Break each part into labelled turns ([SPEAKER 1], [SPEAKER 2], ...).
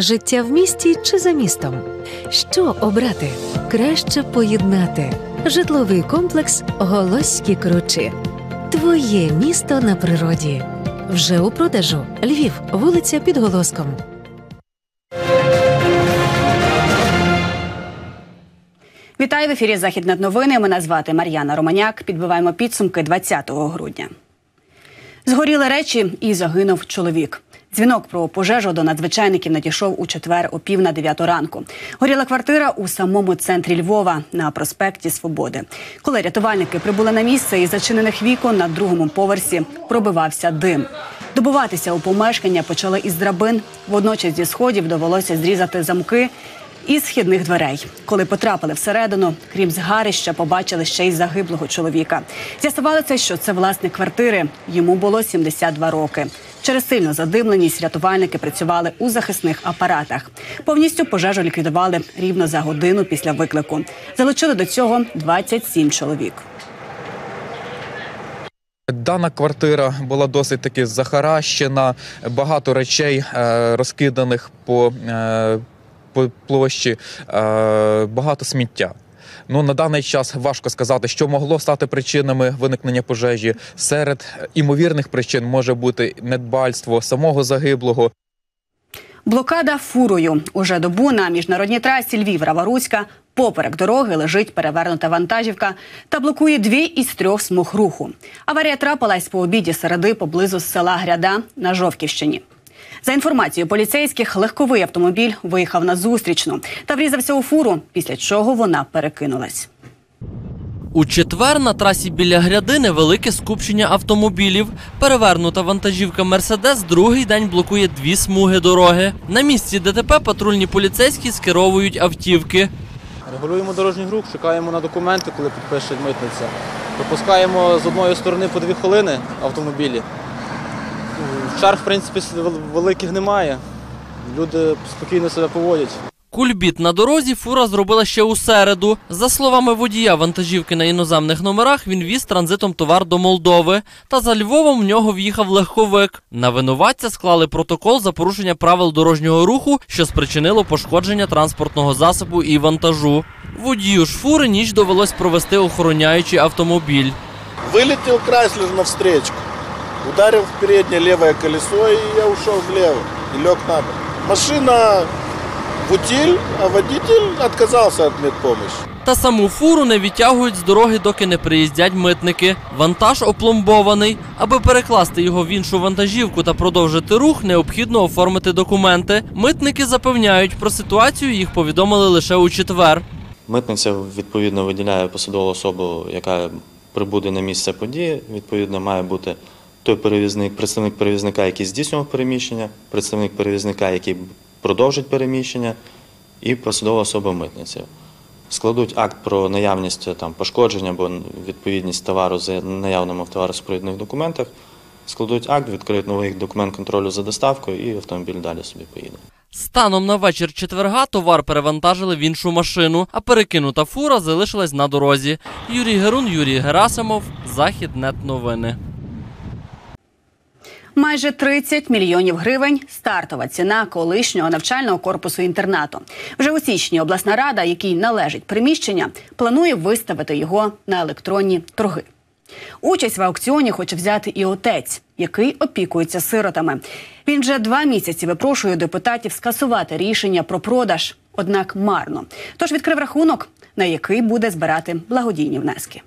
[SPEAKER 1] Життя в місті чи за містом? Що обрати? Краще поєднати. Житловий комплекс Голоські Кручі. Твоє місто на природі. Вже у продажу. Львів, вулиця під Голоском.
[SPEAKER 2] Вітаю в ефірі Західне новини. Мене звати Мар'яна Романяк. Підбиваємо підсумки 20 грудня. Згоріли речі і загинув чоловік. Дзвінок про пожежу до надзвичайників надійшов у четвер о пів на дев'яту ранку. Горіла квартира у самому центрі Львова на проспекті Свободи. Коли рятувальники прибули на місце із зачинених вікон на другому поверсі пробивався дим. Добуватися у помешкання почали із драбин. Водночас зі сходів довелося зрізати замки із східних дверей. Коли потрапили всередину, крім згарища, побачили ще й загиблого чоловіка. З'ясувалося, що це власник квартири. Йому було 72 роки. Через сильну задимленість рятувальники працювали у захисних апаратах. Повністю пожежу ліквідували рівно за годину після виклику. Залучили до цього 27 чоловік.
[SPEAKER 3] Дана квартира була досить таки захаращена, багато речей е, розкиданих по, е, по площі, е, багато сміття. Ну на даний час важко сказати, що могло стати причинами виникнення пожежі. Серед імовірних причин може бути недбальство самого загиблого.
[SPEAKER 2] Блокада фурою уже добу на міжнародній трасі Львів Раваруська. Поперек дороги лежить перевернута вантажівка та блокує дві із трьох смуг руху. Аварія трапилась по обіді середи поблизу села Гряда на Жовківщині. За інформацією поліцейських, легковий автомобіль виїхав на зустрічну та врізався у фуру, після чого вона перекинулась.
[SPEAKER 4] У четвер на трасі біля гряди невелике скупчення автомобілів. Перевернута вантажівка Мерседес другий день блокує дві смуги дороги. На місці ДТП патрульні поліцейські скеровують автівки.
[SPEAKER 5] Регулюємо дорожній рух, шукаємо на документи, коли підпише митниця. Пропускаємо з одної сторони по дві хвилини автомобілі. Черг, в принципі, великих немає. Люди спокійно себе поводять.
[SPEAKER 4] Кульбіт на дорозі фура зробила ще у середу. За словами водія вантажівки на іноземних номерах, він віз транзитом товар до Молдови. Та за Львовом в нього в'їхав легковик. На винуватця склали протокол за порушення правил дорожнього руху, що спричинило пошкодження транспортного засобу і вантажу. Водію ж фури ніч довелось провести охороняючи автомобіль.
[SPEAKER 6] Вылетел Крайслер навстречу, ударил в переднее левое колесо, и я ушел влево и лег на бок. Машина в утиль, а водитель отказался от медпомощи.
[SPEAKER 4] Та саму фуру не відтягують з дороги, доки не приїздять митники. Вантаж опломбований. Аби перекласти його в іншу вантажівку та продовжити рух, необхідно оформити документи. Митники запевняють, про ситуацію їх повідомили лише у четвер.
[SPEAKER 7] Митниця відповідно виділяє посадову особу, яка прибуде на місце події. Відповідно, має бути той перевізник, представник перевізника, який здійснював переміщення, представник перевізника, який продовжить переміщення, і посадова особа митниці. Складуть акт про наявність там, пошкодження або відповідність товару з наявними в товаросупровідних документах. Складуть акт, відкриють новий документ контролю за доставкою, і автомобіль далі собі поїде.
[SPEAKER 4] Станом на вечір четверга товар перевантажили в іншу машину, а перекинута фура залишилась на дорозі. Юрій Герун, Юрій Герасимов, Західнет новини.
[SPEAKER 2] Майже 30 мільйонів гривень стартова ціна колишнього навчального корпусу інтернату. Вже у січні обласна рада, якій належить приміщення, планує виставити його на електронні торги. Участь в аукціоні хоче взяти і отець, який опікується сиротами. Він вже два місяці випрошує депутатів скасувати рішення про продаж, однак марно. Тож відкрив рахунок, на який буде збирати благодійні внески.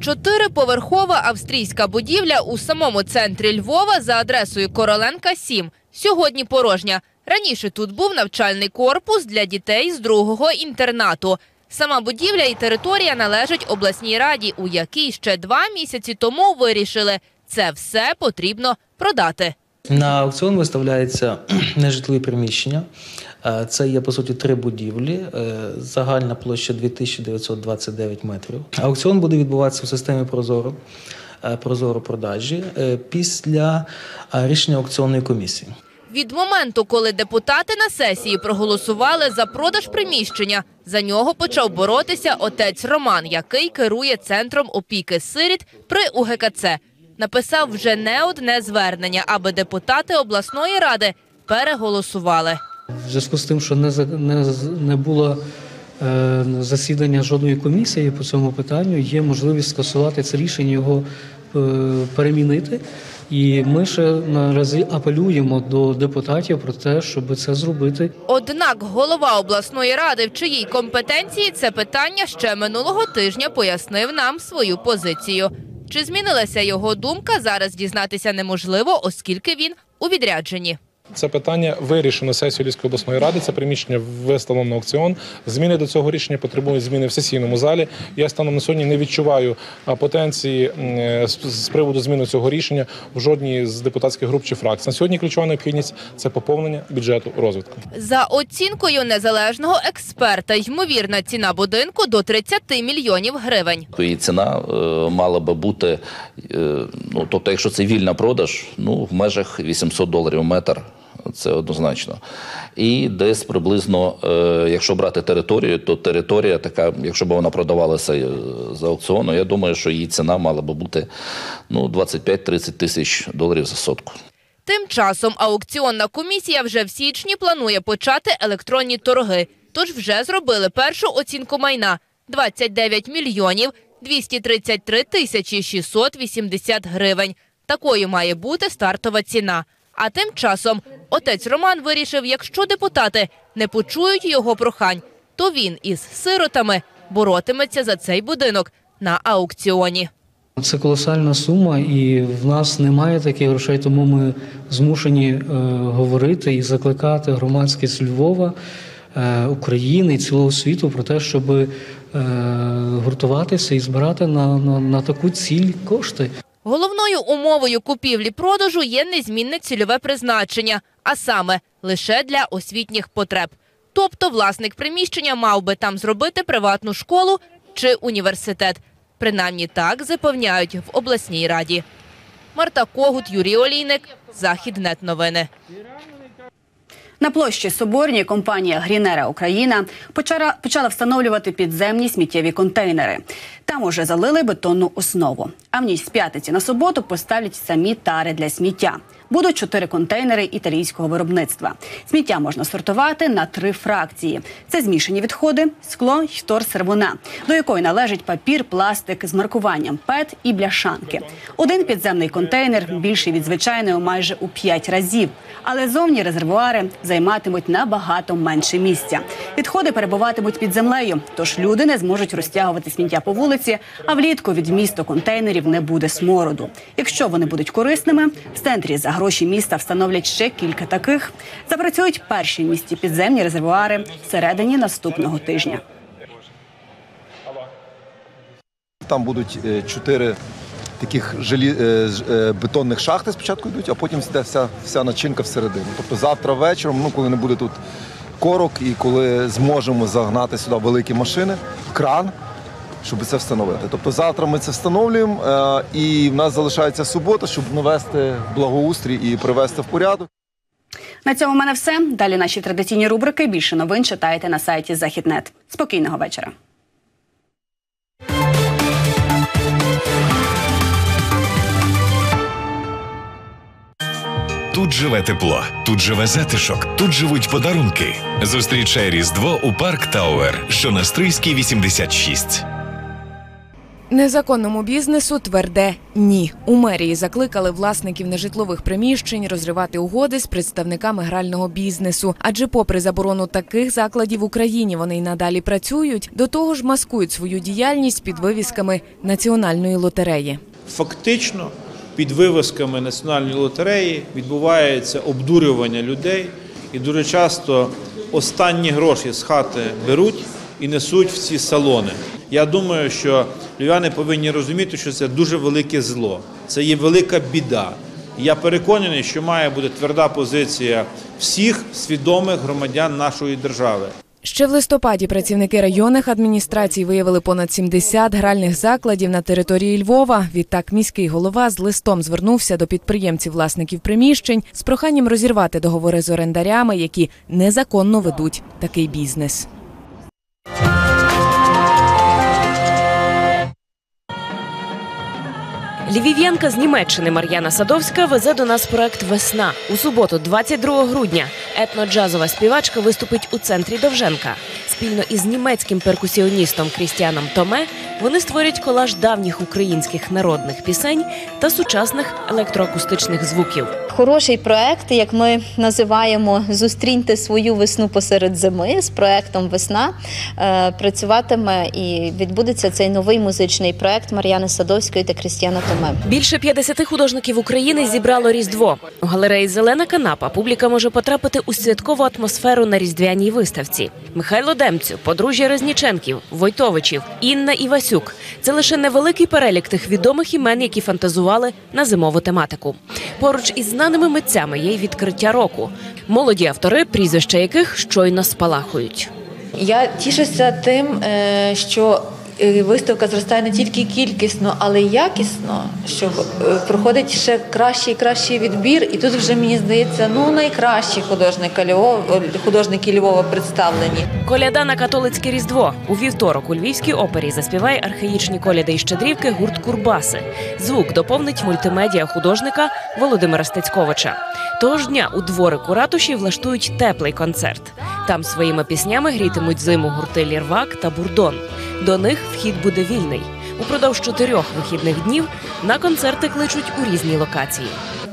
[SPEAKER 8] Чотириповерхова австрійська будівля у самому центрі Львова за адресою Короленка 7. Сьогодні порожня. Раніше тут був навчальний корпус для дітей з другого інтернату. Сама будівля і територія належать обласній раді, у якій ще два місяці тому вирішили, це все потрібно продати.
[SPEAKER 9] На аукціон виставляється нежитлові приміщення. Е, Це є по суті три будівлі. Е, Загальна площа 2929 метрів. Аукціон буде відбуватися в системі Прозоро. е, Прозоро продажі після рішення аукціонної комісії.
[SPEAKER 8] Від моменту, коли депутати на сесії проголосували за продаж приміщення, за нього почав боротися отець Роман, який керує центром опіки сиріт при УГКЦ. Написав вже не одне звернення, аби депутати обласної ради переголосували.
[SPEAKER 10] В зв'язку з тим, що не, не, не було е, засідання жодної комісії по цьому питанню, є можливість скасувати це рішення, його е, перемінити. І ми ще наразі апелюємо до депутатів про те, щоб це зробити.
[SPEAKER 8] Однак голова обласної ради, в чиїй компетенції це питання ще минулого тижня пояснив нам свою позицію. Чи змінилася його думка, зараз дізнатися неможливо, оскільки він у відрядженні.
[SPEAKER 11] Це питання вирішено сесією Львівської обласної ради. Це приміщення виставлено на аукціон. Зміни до цього рішення потребують зміни в сесійному залі. Я станом на сьогодні не відчуваю потенції з з приводу зміни цього рішення в жодній з депутатських груп чи фракцій. На сьогодні ключова необхідність це поповнення бюджету розвитку.
[SPEAKER 8] За оцінкою незалежного експерта, ймовірна ціна будинку до 30 мільйонів гривень.
[SPEAKER 12] її ціна е, мала би бути, е, ну тобто, якщо це вільна продаж, ну в межах 800 доларів метр. Це однозначно. І десь приблизно, е, якщо брати територію, то територія така, якщо б вона продавалася е, за аукціону, я думаю, що її ціна мала би бути ну, 25-30 тисяч доларів за сотку.
[SPEAKER 8] Тим часом аукціонна комісія вже в січні планує почати електронні торги. Тож вже зробили першу оцінку майна – 29 мільйонів 233 тисячі 680 гривень. Такою має бути стартова ціна. А тим часом отець Роман вирішив, якщо депутати не почують його прохань, то він із сиротами боротиметься за цей будинок на аукціоні.
[SPEAKER 10] Це колосальна сума, і в нас немає таких грошей, тому ми змушені е, говорити і закликати громадськість Львова, е, України і цілого світу про те, щоб е, гуртуватися і збирати на, на, на таку ціль кошти.
[SPEAKER 8] Головною умовою купівлі-продажу є незмінне цільове призначення, а саме лише для освітніх потреб. Тобто власник приміщення мав би там зробити приватну школу чи університет. Принаймні так запевняють в обласній раді. Марта Когут, Юрій Олійник, Західнет новини.
[SPEAKER 2] На площі Соборній компанія Грінера Україна почала, почала встановлювати підземні сміттєві контейнери. Там уже залили бетонну основу. А в ніч з п'ятниці на суботу поставлять самі тари для сміття. Будуть чотири контейнери італійського виробництва. Сміття можна сортувати на три фракції: це змішані відходи, скло й вторсировина, до якої належить папір, пластик з маркуванням ПЕТ і бляшанки. Один підземний контейнер більший від звичайного майже у п'ять разів. Але зовні резервуари займатимуть набагато менше місця. Відходи перебуватимуть під землею, тож люди не зможуть розтягувати сміття по вулиці, а влітку від міста контейнерів не буде смороду. Якщо вони будуть корисними, в центрі за гроші міста встановлять ще кілька таких. Запрацюють перші місті підземні резервуари всередині наступного тижня.
[SPEAKER 13] Там будуть е, чотири таких желі... е, е, бетонних шахти спочатку йдуть, а потім йде вся, вся начинка всередину. Тобто завтра вечором, ну коли не буде тут корок і коли зможемо загнати сюди великі машини, кран, щоб це встановити. Тобто завтра ми це встановлюємо, е, і в нас залишається субота, щоб навести благоустрій і привести в порядок.
[SPEAKER 2] На цьому в мене все. Далі наші традиційні рубрики. Більше новин читайте на сайті Західнет. Спокійного вечора.
[SPEAKER 14] Тут живе тепло, тут живе затишок, тут живуть подарунки. Зустрічай Різдво у парк Тауер, що на Стрийській 86.
[SPEAKER 15] Незаконному бізнесу тверде ні. У мерії закликали власників нежитлових приміщень розривати угоди з представниками грального бізнесу. Адже, попри заборону таких закладів в Україні, вони й надалі працюють. До того ж, маскують свою діяльність під вивісками національної лотереї.
[SPEAKER 16] Фактично, під вивисками національної лотереї відбувається обдурювання людей, і дуже часто останні гроші з хати беруть і несуть в ці салони. Я думаю, що львів'яни повинні розуміти, що це дуже велике зло, це є велика біда. Я переконаний, що має бути тверда позиція всіх свідомих громадян нашої держави.
[SPEAKER 15] Ще в листопаді працівники районних адміністрацій виявили понад 70 гральних закладів на території Львова. Відтак міський голова з листом звернувся до підприємців власників приміщень з проханням розірвати договори з орендарями, які незаконно ведуть такий бізнес.
[SPEAKER 17] Львів'янка з Німеччини Мар'яна Садовська везе до нас проект Весна у суботу, 22 грудня. Етноджазова співачка виступить у центрі Довженка. Спільно із німецьким перкусіоністом Крістіаном Томе вони створять колаж давніх українських народних пісень та сучасних електроакустичних звуків.
[SPEAKER 18] Хороший проект, як ми називаємо Зустріньте свою весну посеред зими з проектом Весна. е, Працюватиме і відбудеться цей новий музичний проект Мар'яни Садовської та Крістіана Томе.
[SPEAKER 17] Більше 50 художників України зібрало Різдво. У галереї Зелена канапа публіка може потрапити у святкову атмосферу на різдвяній виставці. Михайло Демцю, подружжя Резніченків, Войтовичів, Інна Івасюк. Це лише невеликий перелік тих відомих імен, які фантазували на зимову тематику. Поруч із знаними митцями є й відкриття року. Молоді автори, прізвища яких щойно спалахують.
[SPEAKER 19] Я тішуся тим, е, що виставка зростає не тільки кількісно, але й якісно, що е, проходить ще кращий і кращий відбір. І тут вже мені здається, ну найкращі художники Львова, художники Львова представлені.
[SPEAKER 17] Коляда на католицьке різдво у вівторок у Львівській опері заспіває архаїчні коляди і щедрівки гурт Курбаси. Звук доповнить мультимедіа художника Володимира Стецьковича. Того ж дня у дворику ратуші влаштують теплий концерт. Там своїми піснями грітимуть зиму гурти Лірвак та Бурдон. До них вхід буде вільний. Упродовж чотирьох вихідних днів на концерти кличуть у різні локації.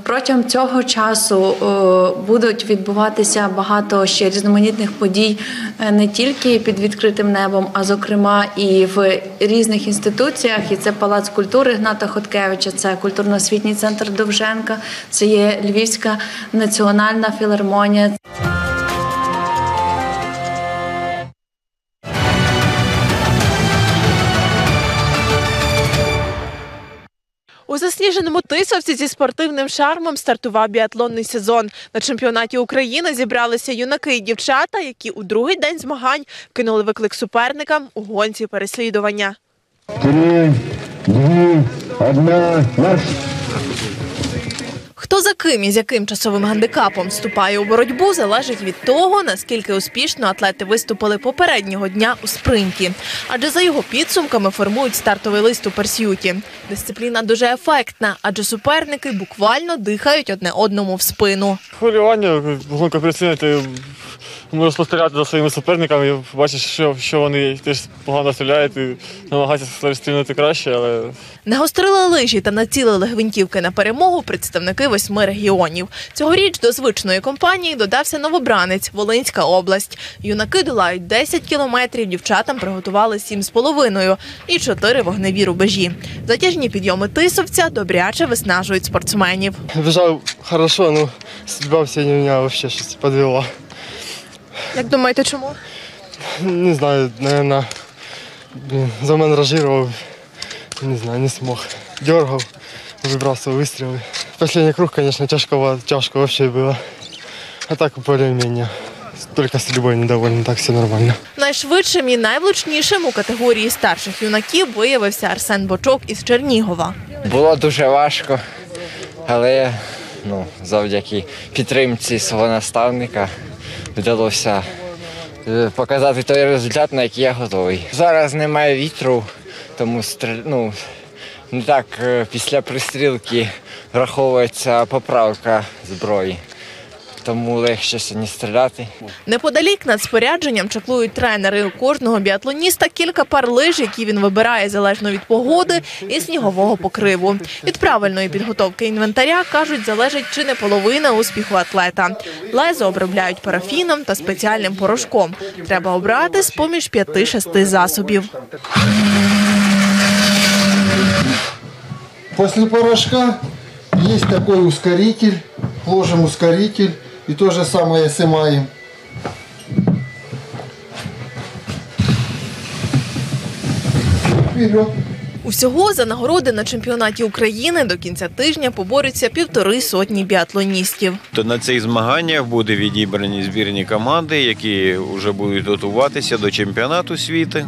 [SPEAKER 20] Протягом цього часу е, будуть відбуватися багато ще різноманітних подій е, не тільки під відкритим небом, а зокрема і в різних інституціях. І це Палац культури Гната Хоткевича, це культурно-освітній центр Довженка, це є Львівська національна філармонія.
[SPEAKER 21] Засніженому Тисовці зі спортивним шармом стартував біатлонний сезон. На чемпіонаті України зібралися юнаки і дівчата, які у другий день змагань кинули виклик суперникам у гонці переслідування.
[SPEAKER 22] Три, дві, одна, марш!
[SPEAKER 21] Хто за ким і з яким часовим гандикапом вступає у боротьбу, залежить від того, наскільки успішно атлети виступили попереднього дня у спринті. Адже за його підсумками формують стартовий лист у персюті. Дисципліна дуже ефектна, адже суперники буквально дихають одне одному в спину.
[SPEAKER 23] Хвилювання, гонка переслідувати, можу спостерігати за своїми суперниками, і бачиш, що, що вони теж погано стріляють і намагаються стрільнути краще, але
[SPEAKER 21] Нагострили лижі та націлили гвинтівки на перемогу представники восьми регіонів. Цьогоріч до звичної компанії додався новобранець Волинська область. Юнаки долають 10 кілометрів, дівчатам приготували 7,5 і 4 вогневі рубежі. Затяжні підйоми тисовця добряче виснажують спортсменів.
[SPEAKER 23] бежав хорошо, ну судьба сьогодні мене взагалі щось підвела.
[SPEAKER 21] Як думаєте, чому?
[SPEAKER 23] Не знаю, наверное, заманражировал, не знаю, не смог. Дергал, выбрасывал выстрелы. Последний круг, конечно, тяжко, тяжко вообще было. А так более-менее. Только стрельбой недоволен, так все нормально.
[SPEAKER 21] Найшвидшим і найвлучнішим у категорії старших юнаків виявився Арсен Бочок із Чернігова.
[SPEAKER 24] Було дуже важко, але ну, завдяки підтримці свого наставника вдалося е, показати той результат, на який я готовий. Зараз немає вітру, тому ну, не так е, після пристрілки враховується поправка зброї. Тому легше сьогодні стріляти.
[SPEAKER 21] Неподалік над спорядженням чаклують тренери. У кожного біатлоніста кілька пар лиж, які він вибирає залежно від погоди і снігового покриву. Від правильної підготовки інвентаря кажуть, залежить чи не половина успіху атлета. Лезо обробляють парафіном та спеціальним порошком. Треба обрати з поміж п'яти-шести засобів.
[SPEAKER 22] После порошка есть такой ускоритель. Ложим ускоритель и то же самое снимаем. Вперед.
[SPEAKER 21] Усього за нагороди на чемпіонаті України до кінця тижня поборються півтори сотні біатлоністів.
[SPEAKER 25] То на цих змаганнях буде відібрані збірні команди, які вже будуть готуватися до чемпіонату світу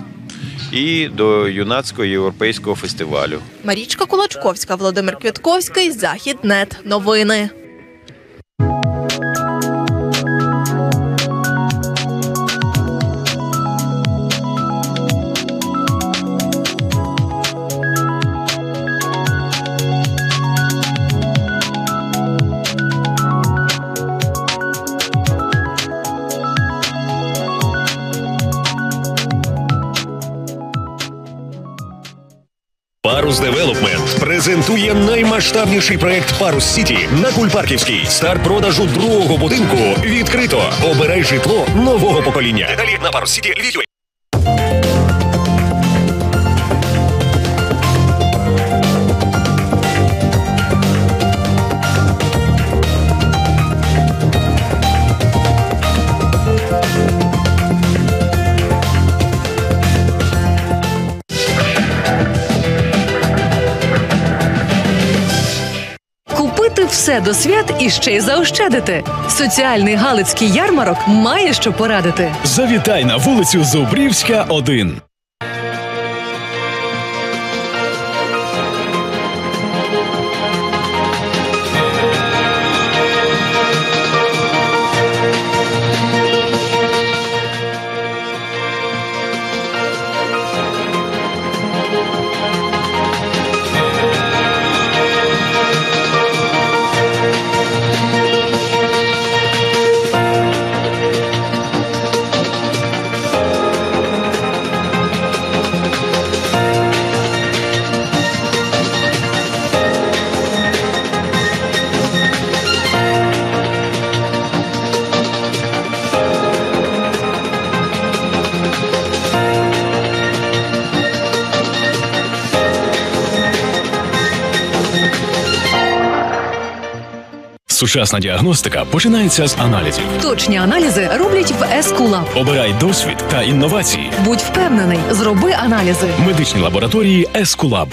[SPEAKER 25] і до юнацького європейського фестивалю.
[SPEAKER 21] Марічка Кулачковська, Володимир Квятковський, Західнет. Новини.
[SPEAKER 16] Парус Девелопмент презентує наймасштабніший проект Парус Сіті на Кульпарківській. Старт продажу другого будинку відкрито. Обирай житло нового покоління. Деталі на Парус Сіті
[SPEAKER 1] все до свят і ще й заощадити. Соціальний галицький ярмарок має що порадити.
[SPEAKER 26] Завітай на вулицю Зубрівська, 1. Сучасна діагностика починається з аналізів.
[SPEAKER 1] Точні аналізи роблять в Ескулаб.
[SPEAKER 26] Обирай досвід та інновації.
[SPEAKER 1] Будь впевнений, зроби аналізи.
[SPEAKER 26] Медичні лабораторії Ескулаб.